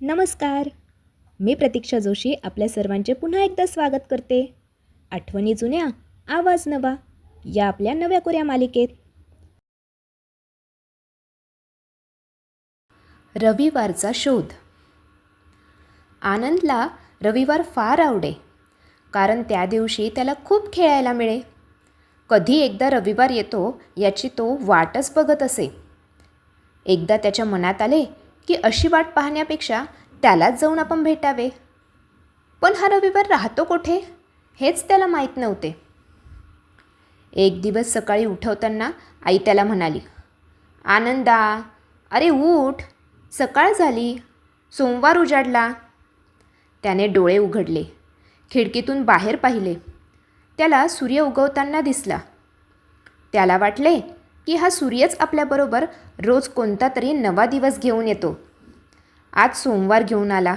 नमस्कार. मी प्रतीक्षा जोशी आपल्या सर्वांचे पुन्हा एकदा स्वागत करते. आठवणी जुन्या आवाज नवा या आपल्या नव्या कोऱ्या मालिकेत. रविवारचा शोध. आनंदला रविवार फार आवडे कारण त्या दिवशी त्याला खूप खेळायला मिळे. कधी एकदा रविवार येतो याची तो वाटच बघत असे. एकदा त्याच्या मनात आले की अशी वाट पाहण्यापेक्षा त्यालाच जाऊन आपण भेटावे. पण हा रविवार राहतो कोठे? हेच त्याला माहीत नव्हते. एक दिवस सकाळी उठवताना आई त्याला म्हणाली आनंदा अरे उठ सकाळ झाली सोमवार उजाडला. त्याने डोळे उघडले खिडकीतून बाहेर पाहिले. त्याला सूर्य उगवताना दिसला. त्याला वाटले की हा सूर्यच आपल्याबरोबर रोज कोणता तरी नवा दिवस घेऊन येतो. आज सोमवार घेऊन आला.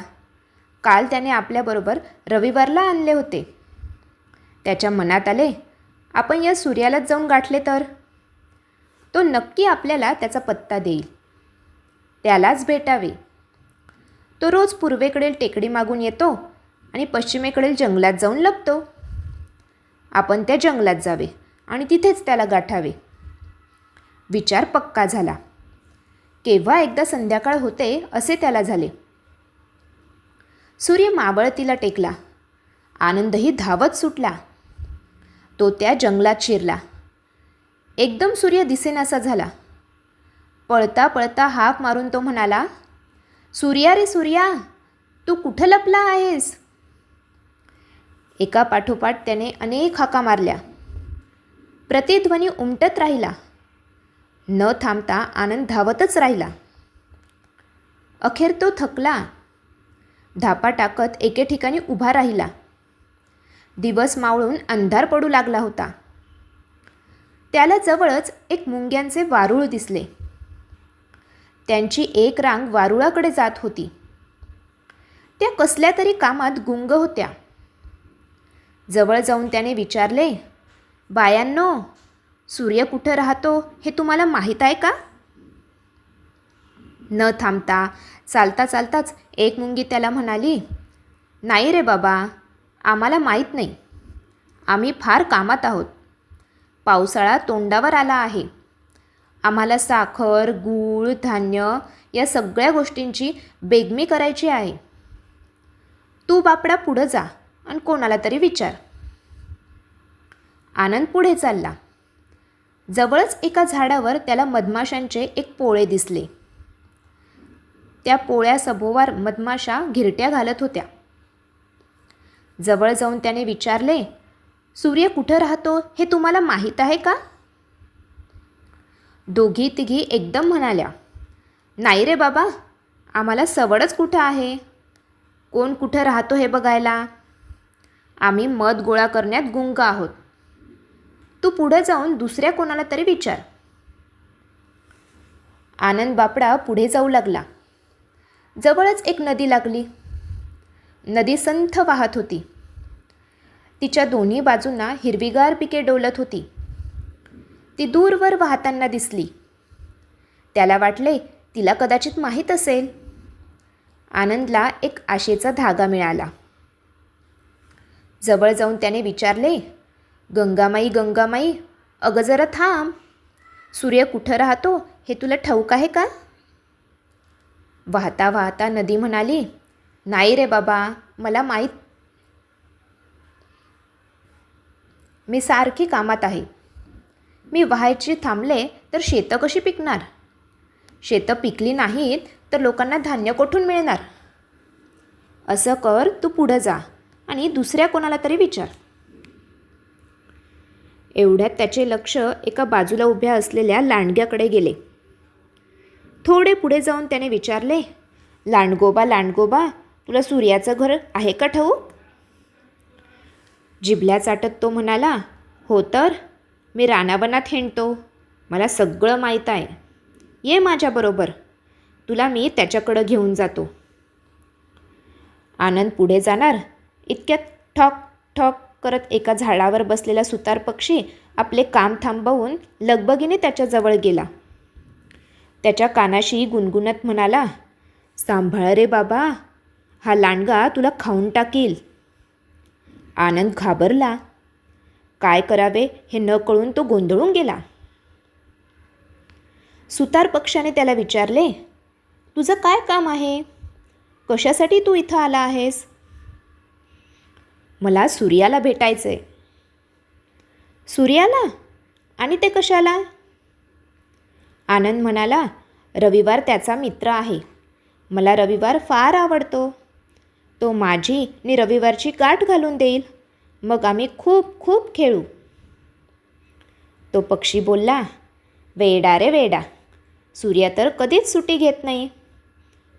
काल त्याने आपल्याबरोबर रविवारला आणले होते. त्याच्या मनात आले आपण या सूर्यालाच जाऊन गाठले तर? तो नक्की आपल्याला त्याचा पत्ता देईल. त्यालाच भेटावे. तो रोज पूर्वेकडील टेकडी मागून येतो आणि पश्चिमेकडील जंगलात जाऊन लपतो. आपण त्या जंगलात जावे आणि तिथेच त्याला गाठावे. विचार पक्का झाला. केव्हा एकदा संध्याकाळ होते असे त्याला झाले. सूर्य मावळतीला टेकला. आनंदही धावत सुटला. तो त्या जंगलात शिरला. एकदम सूर्य दिसेनासा झाला. पळता पळता हाक मारून तो म्हणाला सूर्या रे सूर्या तू कुठं लपला आहेस? एका पाठोपाठ त्याने अनेक हाका मारल्या. प्रतिध्वनी उमटत राहिला. न थांबता आनंद धावतच राहिला. अखेर तो थकला. धापा टाकत एके ठिकाणी उभा राहिला. दिवस मावळून अंधार पडू लागला होता. त्याला जवळच एक मुंग्यांचे वारूळ दिसले. त्यांची एक रांग वारुळाकडे जात होती. त्या कसल्या तरी कामात गुंग होत्या. जवळ जाऊन त्याने विचारले बायांनो सूर्य कुठं राहतो हे तुम्हाला माहीत आहे का? न थांबता चालता चालताच एक मुंगी त्याला म्हणाली नाही रे बाबा आम्हाला माहीत नाही. आम्ही फार कामात आहोत. पावसाळा तोंडावर आला आहे. आम्हाला साखर गूळ धान्य या सगळ्या गोष्टींची बेगमी करायची आहे. तू बापडा पुढं जा आणि कोणाला तरी विचार. आनंद पुढे चालला. जवळच एका झाडावर त्याला मधमाशांचे एक पोळे दिसले. त्या पोळ्या सभोवार मधमाशा घिरट्या घालत होत्या. जवळ जाऊन त्याने विचारले सूर्य कुठं राहतो हे तुम्हाला माहीत आहे का? दोघी तिघी एकदम म्हणाल्या नाही रे बाबा आम्हाला सवडच कुठं आहे? कोण कुठं राहतो हे बघायला? आम्ही मध गोळा करण्यात गुंग आहोत. तू पुढे जाऊन दुसऱ्या कोणाला तरी विचार. आनंद बापडा पुढे जाऊ लागला. जवळच एक नदी लागली. नदी संथ वाहत होती. तिच्या दोन्ही बाजूंना हिरवीगार पिके डोलत होती. ती दूरवर वाहताना दिसली. त्याला वाटले तिला कदाचित माहीत असेल. आनंदला एक आशेचा धागा मिळाला. जवळ जाऊन त्याने विचारले गंगामाई गंगामाई अगं जरा थांब. सूर्य कुठं राहतो हे तुला ठाऊक आहे का? वाहता वाहता नदी म्हणाली नाही रे बाबा मला माहीत मी सारखी कामात आहे. मी व्हायची थांबले तर शेतं कशी पिकणार? शेतं पिकली नाहीत तर लोकांना धान्य कोठून मिळणार? असं कर तू पुढं जा आणि दुसऱ्या कोणाला तरी विचार. एवढ्यात त्याचे लक्ष एका बाजूला उभ्या असलेल्या लांडग्याकडे गेले. थोडे पुढे जाऊन त्याने विचारले लांडगोबा लांडगोबा तुला सूर्याचं घर आहे का ठाऊक जिभल्या चाटत तो म्हणाला हो तर मी रानावनात हिंडतो. मला सगळं माहीत आहे. ये माझ्याबरोबर तुला मी त्याच्याकडं घेऊन जातो. आनंद पुढे जाणार इतक्यात ठॉक ठॉक करत एका झाडावर बसलेला सुतार पक्षी आपले काम थांबवून लगबगीने त्याच्याजवळ गेला. त्याच्या कानाशी गुणगुणत म्हणाला सांभाळ रे बाबा हा लांडगा तुला खाऊन टाकील. आनंद घाबरला. काय करावे हे न कळून तो गोंधळून गेला. सुतार पक्षाने त्याला विचारले तुझं काय काम आहे? कशासाठी तू इथं आला आहेस? मला सूर्याला भेटायचं आहे सूर्याला? आणि ते कशाला? आनंद म्हणाला रविवार त्याचा मित्र आहे. मला रविवार फार आवडतो. तो माझी नि रविवारची गाठ घालून देईल. मग आम्ही खूप खूप खेळू. तो पक्षी बोलला वेडा रे वेडा सूर्या तर कधीच सुटी घेत नाही.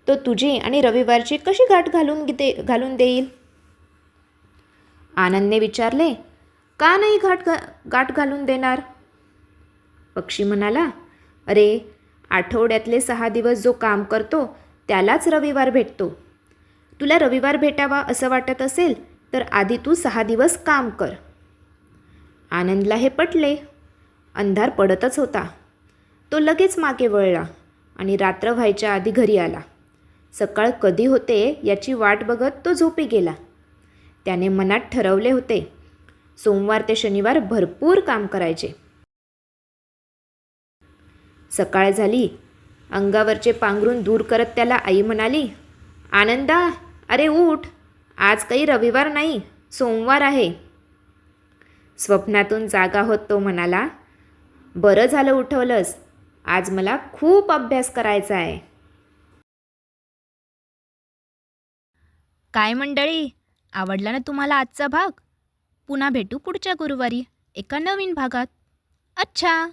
तो तुझी आणि रविवारची कशी गाठ घालून दे घालून देईल? आनंदने विचारले का नाही घाट घा गाठ घालून देणार? पक्षी म्हणाला अरे आठवड्यातले सहा दिवस जो काम करतो त्यालाच रविवार भेटतो. तुला रविवार भेटावा असं वाटत असेल तर आधी तू सहा दिवस काम कर. आनंदला हे पटले. अंधार पडतच होता. तो लगेच मागे वळला आणि रात्र व्हायच्या आधी घरी आला. सकाळ कधी होते याची वाट बघत तो झोपी गेला. त्याने मनात ठरवले होते. सोमवार ते शनिवार भरपूर काम करायचे. सकाळ झाली. अंगावरचे पांघरून दूर करत त्याला आई म्हणाली आनंदा अरे उठ. आज काही रविवार नाही सोमवार आहे. स्वप्नातून जागा होत तो म्हणाला बरं झालं उठवलंस. आज मला खूप अभ्यास करायचा आहे. काय मंडळी आवडला ना तुम्हाला आजचा भाग? पुन्हा भेटू पुढच्या गुरुवारी एका नवीन भागात. अच्छा!